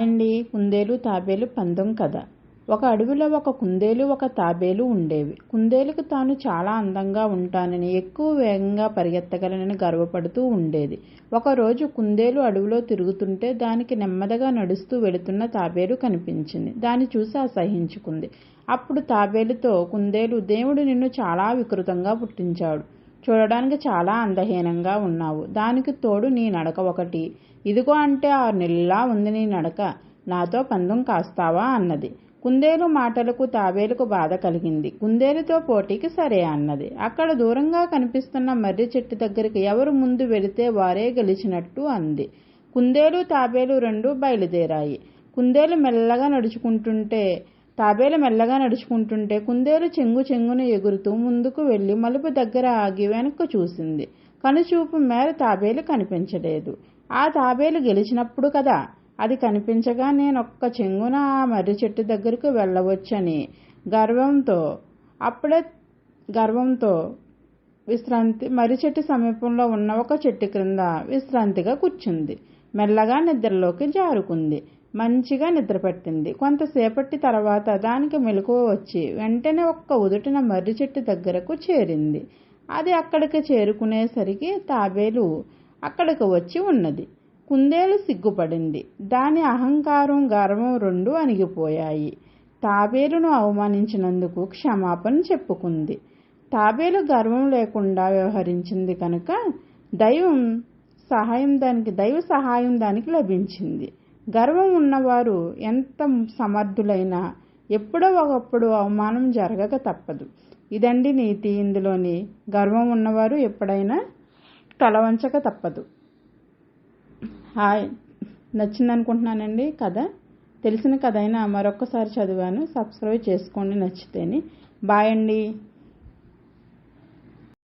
అండి కుందేలు తాబేలు పందెం కథ ఒక అడవిలో ఒక కుందేలు ఒక తాబేలు ఉండేవి. కుందేలుకు తాను చాలా అందంగా ఉంటానని ఎక్కువ వేగంగా పరిగెత్తగలనని గర్వపడుతూ ఉండేది. ఒకరోజు కుందేలు అడవిలో తిరుగుతుంటే దానికి నెమ్మదిగా నడుస్తూ వెళుతున్న తాబేలు కనిపించింది. దాన్ని చూసి అసహించుకుంది అప్పుడు తాబేలుతో కుందేలు దేవుడు నిన్ను చాలా వికృతంగా పుట్టించాడు. చూడడానికి చాలా అందహీనంగా ఉన్నావు. దానికి తోడు నీ నడక ఒకటి. ఇదిగో అంటే ఆరు నెలలా ఉంది నీ నడక. నాతో పందెం కాస్తావా అన్నది. కుందేలు మాటలకు తాబేలుకు బాధ కలిగింది. కుందేలుతో పోటీకి సరే అన్నది. అక్కడ దూరంగా కనిపిస్తున్న మర్రి చెట్టు దగ్గరికి ఎవరు ముందు వెళితే వారే గెలిచినట్టు అంది. కుందేలు తాబేలు రెండు బయలుదేరాయి. కుందేలు మెల్లగా నడుచుకుంటుంటే తాబేలు మెల్లగా నడుచుకుంటుంటే కుందేలు చెంగు చెంగున ఎగురుతూ ముందుకు వెళ్ళి మలుపు దగ్గర ఆగి వెనక్కు చూసింది. కనుచూపు మేర తాబేలు కనిపించలేదు. ఆ తాబేలు గెలిచినప్పుడు కదా? అది కనిపించగా నేనొక్క చెంగున ఆ మర్రి చెట్టు దగ్గరకు వెళ్ళవచ్చని గర్వంతో అప్పుడే గర్వంతో విశ్రాంతి మర్రి చెట్టు సమీపంలో ఉన్న ఒక చెట్టు క్రింద విశ్రాంతిగా కూర్చుంది. మెల్లగా నిద్రలోకి జారుకుంది. మంచిగా నిద్రపట్టింది. కొంతసేపటి తర్వాత దానికి మెలకువ వచ్చి వెంటనే ఒక్క ఉదుటిన మర్రి చెట్టు దగ్గరకు చేరింది. అది అక్కడికి చేరుకునేసరికి తాబేలు అక్కడికి వచ్చి ఉన్నది. కుందేలు సిగ్గుపడింది. దాని అహంకారం గర్వం రెండు అణిగిపోయాయి. తాబేలును అవమానించినందుకు క్షమాపణ చెప్పుకుంది. తాబేలు గర్వం లేకుండా వ్యవహరించింది కనుక దైవం సహాయం దానికి దైవ సహాయం దానికి లభించింది. గర్వం ఉన్నవారు ఎంత సమర్థులైనా ఎప్పుడో ఒకప్పుడు అవమానం జరగక తప్పదు. ఇదండి నీతి. ఇందులోని గర్వం ఉన్నవారు ఎప్పుడైనా తలవంచక తప్పదు. హాయ్. నచ్చింది అనుకుంటున్నానండి కథ. తెలిసిన కథ అయినా మరొకసారి చదివాను. సబ్స్క్రైబ్ చేసుకోండి నచ్చితేని. బాయ్ అండి.